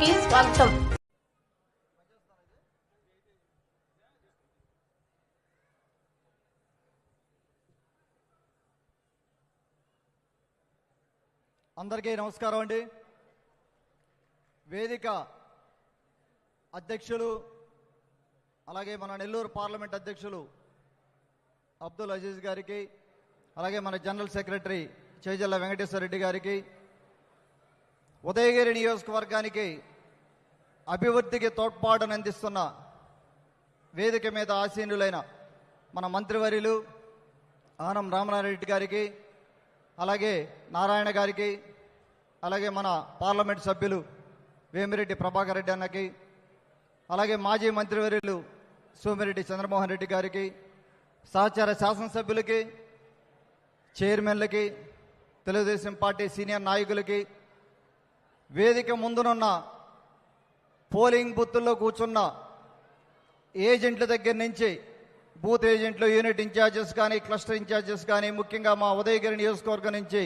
కి స్వాగతం. అందరికీ నమస్కారం అండి. వేదిక అధ్యక్షులు అలాగే మన నెల్లూరు పార్లమెంట్ అధ్యక్షులు అబ్దుల్ అజీజ్ గారికి అలాగే మన జనరల్ సెక్రటరీ చేజల్ల వెంకటేశ్వర రెడ్డి గారికి ఉదయగిరి నియోజకవర్గానికి అభివృద్ధికి తోడ్పాటును అందిస్తున్న వేదిక మీద ఆసీనులైన మన మంత్రివర్యులు ఆనం రామనారాయణ గారికి అలాగే నారాయణ గారికి అలాగే మన పార్లమెంట్ సభ్యులు వేమిరెడ్డి ప్రభాకర్ రెడ్డి అన్నకి అలాగే మాజీ మంత్రివర్యులు సోమిరెడ్డి చంద్రమోహన్ రెడ్డి గారికి సహచార శాసనసభ్యులకి చైర్మన్లకి తెలుగుదేశం పార్టీ సీనియర్ నాయకులకి వేదిక ముందునున్న పోలింగ్ బూత్ల్లో కూర్చున్న ఏజెంట్ల దగ్గర నుంచి బూత్ ఏజెంట్లు యూనిట్ ఇన్ఛార్జెస్ కానీ క్లస్టర్ ఇన్ఛార్జెస్ కానీ ముఖ్యంగా మా ఉదయగిరి నియోజకవర్గం నుంచి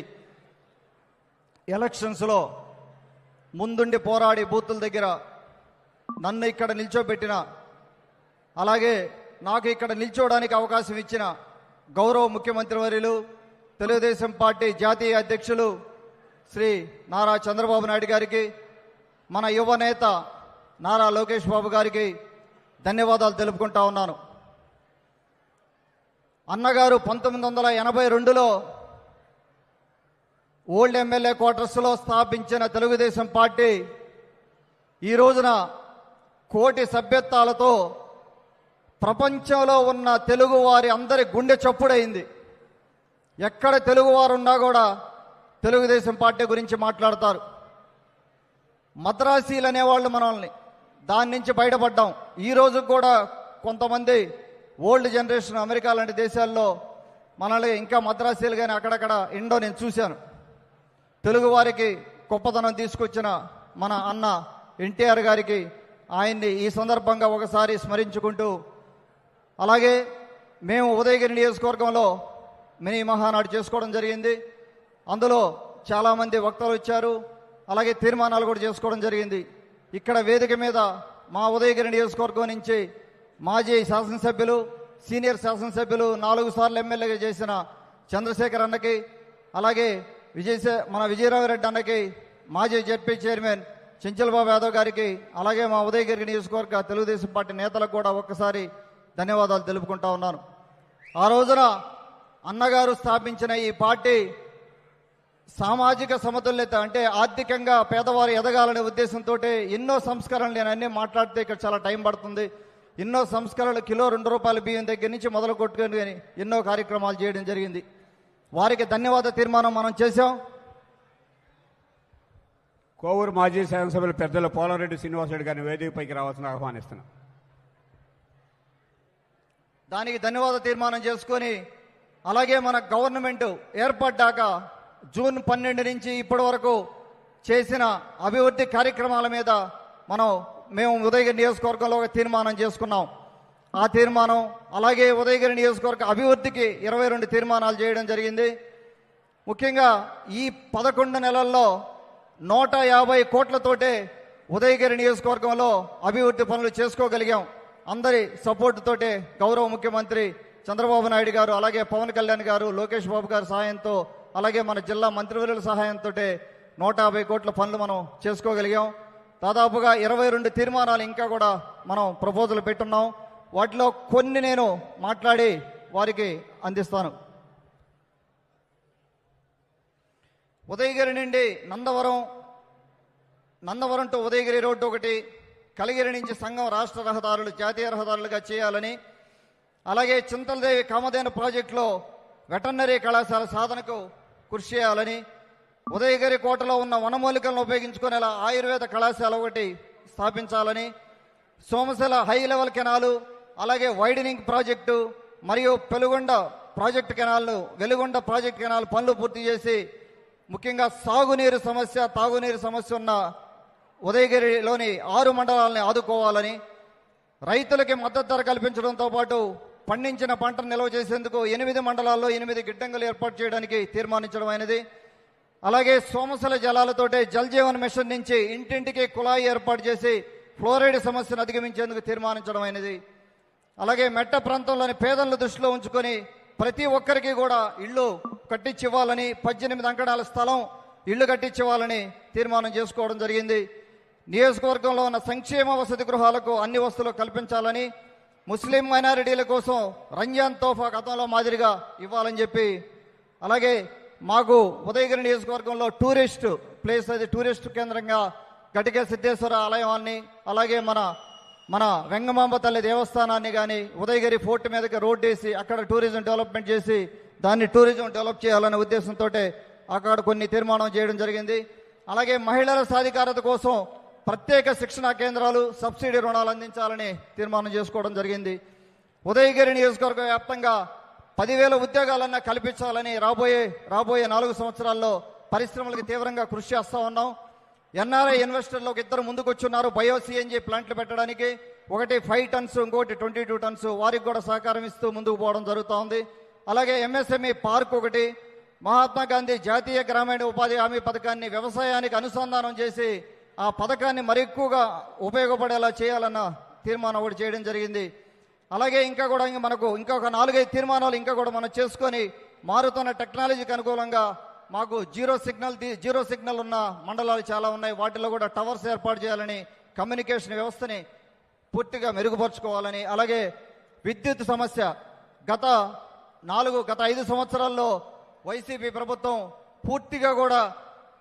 ఎలక్షన్స్లో ముందుండి పోరాడి బూతుల దగ్గర నన్ను ఇక్కడ నిల్చోబెట్టిన అలాగే నాకు ఇక్కడ నిల్చోవడానికి అవకాశం ఇచ్చిన గౌరవ ముఖ్యమంత్రి వర్యులు తెలుగుదేశం పార్టీ జాతీయ అధ్యక్షులు శ్రీ నారా చంద్రబాబు నాయుడు గారికి మన యువ నేత నారా లోకేష్ బాబు గారికి ధన్యవాదాలు తెలుపుకుంటా ఉన్నాను. అన్నగారు పంతొమ్మిది వందల ఎనభై రెండులో ఓల్డ్ ఎమ్మెల్యే క్వార్టర్స్లో స్థాపించిన తెలుగుదేశం పార్టీ ఈ రోజున కోటి సభ్యత్వాలతో ప్రపంచంలో ఉన్న తెలుగువారి అందరి గుండె చప్పుడైంది. ఎక్కడ తెలుగువారు ఉన్నా కూడా తెలుగుదేశం పార్టీ గురించి మాట్లాడతారు. మద్రాసీలు అనేవాళ్ళు మనల్ని. దాని నుంచి బయటపడ్డాం. ఈ రోజు కూడా కొంతమంది ఓల్డ్ జనరేషన్ అమెరికా లాంటి దేశాల్లో మనల్ని ఇంకా మద్రాసీలు కానీ అక్కడక్కడ ఎండో నేను చూశాను. తెలుగువారికి గొప్పతనం తీసుకొచ్చిన మన అన్న ఎన్టీఆర్ గారికి ఆయన్ని ఈ సందర్భంగా ఒకసారి స్మరించుకుంటూ అలాగే మేము ఉదయగిరి నియోజకవర్గంలో మినీ మహానాడు చేసుకోవడం జరిగింది. అందులో చాలామంది వక్తలు వచ్చారు. అలాగే తీర్మానాలు కూడా చేసుకోవడం జరిగింది. ఇక్కడ వేదిక మీద మా ఉదయగిరి నియోజకవర్గం నుంచి మాజీ శాసనసభ్యులు సీనియర్ శాసనసభ్యులు నాలుగు సార్లు ఎమ్మెల్యేగా చేసిన చంద్రశేఖర్ అన్నకి అలాగే విజయసే మన విజయరామరెడ్డి అన్నకి మాజీ జడ్పీ చైర్మన్ చెంచల్బాబు యాదవ్ గారికి అలాగే మా ఉదయగిరి నియోజకవర్గ తెలుగుదేశం పార్టీ నేతలకు కూడా ఒక్కసారి ధన్యవాదాలు తెలుపుకుంటా ఉన్నాను. ఆ రోజున అన్నగారు స్థాపించిన ఈ పార్టీ సామాజిక సమతుల్యత అంటే ఆర్థికంగా పేదవారు ఎదగాలనే ఉద్దేశంతో ఎన్నో సంస్కరణలు నేను అన్నీ మాట్లాడితే ఇక్కడ చాలా టైం పడుతుంది. ఎన్నో సంస్కరణలు కిలో రెండు రూపాయల బియ్యం దగ్గర నుంచి మొదలు కొట్టుకొని ఎన్నో కార్యక్రమాలు చేయడం జరిగింది. వారికి ధన్యవాద తీర్మానం మనం చేశాం. కోవూరు మాజీ శాసనసభ్యులు పెద్దలు పోలారెడ్డి శ్రీనివాసరెడ్డి గారిని వేదికపైకి రావాల్సిన ఆహ్వానిస్తున్నాం. దానికి ధన్యవాద తీర్మానం చేసుకొని అలాగే మన గవర్నమెంట్ ఏర్పడ్డాక జూన్ పన్నెండు నుంచి ఇప్పటి వరకు చేసిన అభివృద్ధి కార్యక్రమాల మీద మనం మేము ఉదయగిరి నియోజకవర్గంలో ఒక తీర్మానం చేసుకున్నాం. ఆ తీర్మానం అలాగే ఉదయగిరి నియోజకవర్గ అభివృద్ధికి ఇరవై రెండు తీర్మానాలు చేయడం జరిగింది. ముఖ్యంగా ఈ పదకొండు నెలల్లో నూట యాభై కోట్లతోటే ఉదయగిరి నియోజకవర్గంలో అభివృద్ధి పనులు చేసుకోగలిగాం. అందరి సపోర్ట్ తోటే గౌరవ ముఖ్యమంత్రి చంద్రబాబు నాయుడు గారు అలాగే పవన్ కళ్యాణ్ గారు లోకేష్ బాబు గారు సహాయంతో అలాగే మన జిల్లా మంత్రివర్యుల సహాయంతో నూట యాభై కోట్ల పనులు మనం చేసుకోగలిగాం. దాదాపుగా ఇరవై రెండు తీర్మానాలు ఇంకా కూడా మనం ప్రపోజల్ పెట్టున్నాం. వాటిలో కొన్ని నేను మాట్లాడి వారికి అందిస్తాను. ఉదయగిరి నుండి నందవరం నందవరం టు ఉదయగిరి రోడ్డు ఒకటి కలిగిరి నుంచి సంఘం రాష్ట్ర రహదారులు జాతీయ రహదారులుగా చేయాలని అలాగే చింతలదేవి కామధేను ప్రాజెక్టులో వెటర్నరీ కళాశాల సాధనకు కృషి చేయాలని ఉదయగిరి కోటలో ఉన్న వనమూలికలను ఉపయోగించుకునేలా ఆయుర్వేద కళాశాల ఒకటి స్థాపించాలని సోమశిల హై లెవెల్ కెనాలు అలాగే వైడనింగ్ ప్రాజెక్టు మరియు పెలుగొండ ప్రాజెక్టు కెనాల్ను వెలుగొండ ప్రాజెక్టు కెనాల్ పనులు పూర్తి చేసి ముఖ్యంగా సాగునీరు సమస్య తాగునీరు సమస్య ఉన్న ఉదయగిరిలోని ఆరు మండలాలని ఆదుకోవాలని రైతులకి మద్దతు ధర కల్పించడంతో పాటు పండించిన పంటను నిల్వ చేసేందుకు ఎనిమిది మండలాల్లో ఎనిమిది గిడ్డంగులు ఏర్పాటు చేయడానికి తీర్మానించడం అయినది. అలాగే సోమసల జలాలతోటే జల్జీవన్ మిషన్ నుంచి ఇంటింటికి కుళాయి ఏర్పాటు చేసి ఫ్లోరైడ్ సమస్యను అధిగమించేందుకు తీర్మానించడం అయినది. అలాగే మెట్ట ప్రాంతంలోని పేదలను దృష్టిలో ఉంచుకొని ప్రతి ఒక్కరికి కూడా ఇళ్ళు కట్టించివ్వాలని పద్దెనిమిది అంకణాల స్థలం ఇళ్ళు కట్టించివ్వాలని తీర్మానం చేసుకోవడం జరిగింది. నియోజకవర్గంలో ఉన్న సంక్షేమ వసతి గృహాలకు అన్ని వసతులు కల్పించాలని ముస్లిం మైనారిటీల కోసం రంజాన్ తోఫా గతంలో మాదిరిగా ఇవ్వాలని చెప్పి అలాగే మాకు ఉదయగిరి నియోజకవర్గంలో టూరిస్ట్ ప్లేస్ అది టూరిస్ట్ కేంద్రంగా గటిక సిద్ధేశ్వర ఆలయాన్ని అలాగే మన మన వెంగమాంబ తల్లి దేవస్థానాన్ని కానీ ఉదయగిరి ఫోర్ట్ మీదకి రోడ్ వేసి అక్కడ టూరిజం డెవలప్మెంట్ చేసి దాన్ని టూరిజం డెవలప్ చేయాలనే ఉద్దేశంతో అక్కడ కొన్ని తీర్మానం చేయడం జరిగింది. అలాగే మహిళల సాధికారత కోసం ప్రత్యేక శిక్షణా కేంద్రాలు సబ్సిడీ రుణాలు అందించాలని తీర్మానం చేసుకోవడం జరిగింది. ఉదయగిరి నియోజకవర్గ వ్యాప్తంగా పదివేల ఉద్యోగాలన్నా కల్పించాలని రాబోయే రాబోయే నాలుగు సంవత్సరాల్లో పరిశ్రమలకు తీవ్రంగా కృషి చేస్తూ ఉన్నాం. ఎన్ఆర్ఐ ఇన్వెస్టర్లు ఒక ఇద్దరు ముందుకొచ్చున్నారు. బయో సిఎన్జి ప్లాంట్లు పెట్టడానికి. ఒకటి ఫైవ్ టన్స్ ఇంకోటి ట్వంటీ టూ టన్స్. వారికి కూడా సహకారం ఇస్తూ ముందుకు పోవడం జరుగుతూ ఉంది. అలాగే ఎంఎస్ఎంఈ పార్క్ ఒకటి. మహాత్మా గాంధీ జాతీయ గ్రామీణ ఉపాధి హామీ పథకాన్ని వ్యవసాయానికి అనుసంధానం చేసి ఆ పథకాన్ని మరి ఎక్కువగా ఉపయోగపడేలా చేయాలన్న తీర్మానం ఒకటి చేయడం జరిగింది. అలాగే ఇంకా కూడా మనకు ఇంకా ఒక నాలుగైదు తీర్మానాలు ఇంకా కూడా మనం చేసుకొని మారుతున్న టెక్నాలజీకి అనుకూలంగా మాకు జీరో సిగ్నల్ జీరో సిగ్నల్ ఉన్న మండలాలు చాలా ఉన్నాయి. వాటిలో కూడా టవర్స్ ఏర్పాటు చేయాలని కమ్యూనికేషన్ వ్యవస్థని పూర్తిగా మెరుగుపరుచుకోవాలని అలాగే విద్యుత్ సమస్య. గత నాలుగు గత ఐదు సంవత్సరాల్లో వైసీపీ ప్రభుత్వం పూర్తిగా కూడా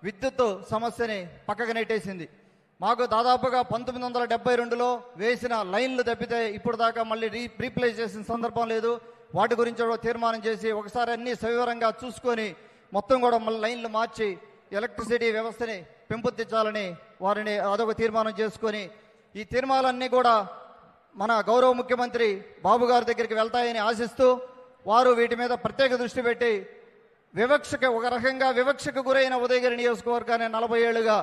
విద్యుత్ సమస్యని పక్కకు నెట్టేసింది. మాకు దాదాపుగా పంతొమ్మిది వందల డెబ్బై రెండులో వేసిన లైన్లు తప్పితే ఇప్పుడు దాకా మళ్ళీ రీ రీప్లేస్ చేసిన సందర్భం లేదు. వాటి గురించి కూడా తీర్మానం చేసి ఒకసారి అన్ని సవివరంగా చూసుకొని మొత్తం కూడా మళ్ళీ లైన్లు మార్చి ఎలక్ట్రిసిటీ వ్యవస్థని పెంపొందించాలని వారిని అదొక తీర్మానం చేసుకొని ఈ తీర్మానాలన్నీ కూడా మన గౌరవ ముఖ్యమంత్రి బాబు గారి దగ్గరికి వెళ్తాయని ఆశిస్తూ వారు వీటి మీద ప్రత్యేక దృష్టి పెట్టి వివక్షకు ఒక రకంగా వివక్షకు గురైన ఉదయగిరి నియోజకవర్గాన్ని నలభై ఏళ్ళుగా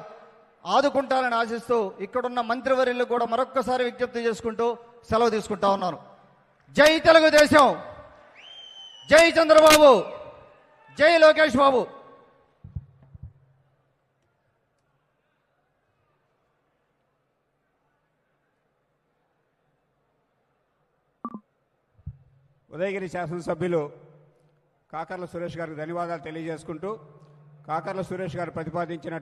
ఆదుకుంటారని ఆశిస్తూ ఇక్కడున్న మంత్రివర్యులు కూడా మరొక్కసారి విజ్ఞప్తి చేసుకుంటూ సెలవు తీసుకుంటా ఉన్నాను. జై తెలుగుదేశం! జై చంద్రబాబు! జై లోకేష్ బాబు! ఉదయగిరి శాసనసభ్యులు కాకర్ల సురేష్ గారికి ధన్యవాదాలు తెలియజేసుకుంటూ కాకర్ల సురేష్ గారు ప్రతిపాదించిన